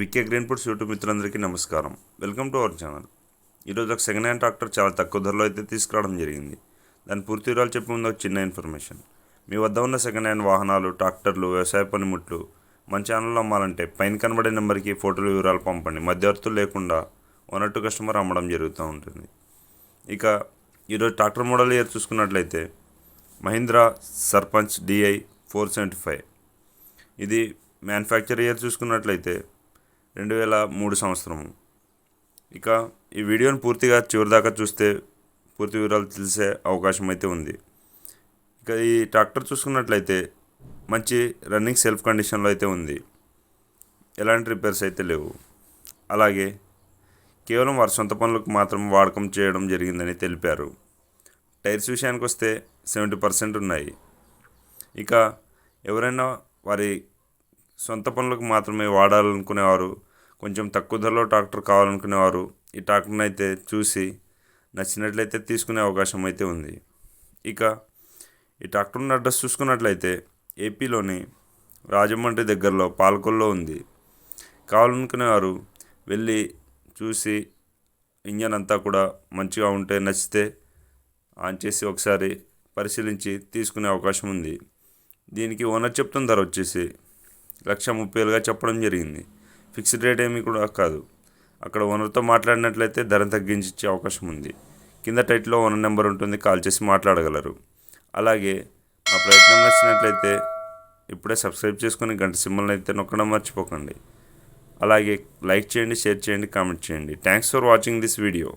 VK green foods YouTube మిత్రులందరికీ నమస్కారం. Welcome to our channel. ఈరోజు ఒక సెకండ్ హ్యాండ్ ట్రాక్టర్ చాలా తక్కువ ధరలో అయితే తీసుకురావడం జరిగింది. దాని పూర్తి వివరాలు చెప్పే ముందు ఒక చిన్న ఇన్ఫర్మేషన్. మీ వద్ద ఉన్న సెకండ్ హ్యాండ్ వాహనాలు ట్రాక్టర్లు వ్యవసాయ పనిముట్లు మన ఛానల్లో అమ్మాలంటే పైన కనబడే నెంబర్కి ఫోటోలు వివరాలు పంపండి. మధ్యవర్తులు లేకుండా వన్ టు కస్టమర్ అమ్మడం జరుగుతూ ఉంటుంది. ఇక ఈరోజు ట్రాక్టర్ మోడల్ ఇయర్ చూసుకున్నట్లయితే Mahindra Sarpanch DI four seventy five. ఇది మ్యానుఫ్యాక్చర్ ఇయర్ చూసుకున్నట్లయితే రెండు వేల మూడు సంవత్సరము. ఇక ఈ వీడియోని పూర్తిగా చివరిదాకా చూస్తే పూర్తి వివరాలు తెలిసే అవకాశం అయితే ఉంది. ఇక ఈ ట్రాక్టర్ చూసుకున్నట్లయితే మంచి రన్నింగ్ సెల్ఫ్ కండిషన్లో అయితే ఉంది. ఎలాంటి రిపేర్స్ అయితే లేవు. అలాగే కేవలం వారి సొంత పనులకు మాత్రం వాడకం చేయడం జరిగిందని తెలిపారు. టైర్స్ విషయానికి వస్తే సెవెంటీ పర్సెంట్ ఉన్నాయి. ఇక ఎవరైనా వారి సొంత పనులకు మాత్రమే వాడాలనుకునేవారు కొంచెం తక్కువ ధరలో ట్రాక్టర్ కావాలనుకునేవారు. ఈ ట్రాక్టర్ని అయితే చూసి నచ్చినట్లయితే తీసుకునే అవకాశం అయితే ఉంది. ఇక ఈ ట్రాక్టర్ ఉన్న అడ్రస్ చూసుకున్నట్లయితే ఏపీలోని రాజమండ్రి దగ్గరలో పాలకొల్లో ఉంది. కావాలనుకునేవారు వెళ్ళి చూసి ఇంజన్ అంతా కూడా మంచిగా ఉంటే నచ్చితే ఆన్ చేసి ఒకసారి పరిశీలించి తీసుకునే అవకాశం ఉంది. దీనికి ఓనర్ చెప్తున్న ధర వచ్చేసి లక్ష ముప్పై వేలుగా చెప్పడం జరిగింది. ఫిక్స్డ్ రేట్ ఏమీ కూడా కాదు. అక్కడ ఓనర్తో మాట్లాడినట్లయితే ధర తగ్గించి ఇచ్చే అవకాశం ఉంది. కింద టైట్లో ఓనర్ నెంబర్ ఉంటుంది కాల్ చేసి మాట్లాడగలరు. అలాగే మా ప్రయత్నం నచ్చినట్లయితే ఇప్పుడే సబ్స్క్రైబ్ చేసుకొని గంట సింబల్ని అయితే నొక్కడం మర్చిపోకండి. అలాగే లైక్ చేయండి షేర్ చేయండి కామెంట్ చేయండి. Thanks for watching this video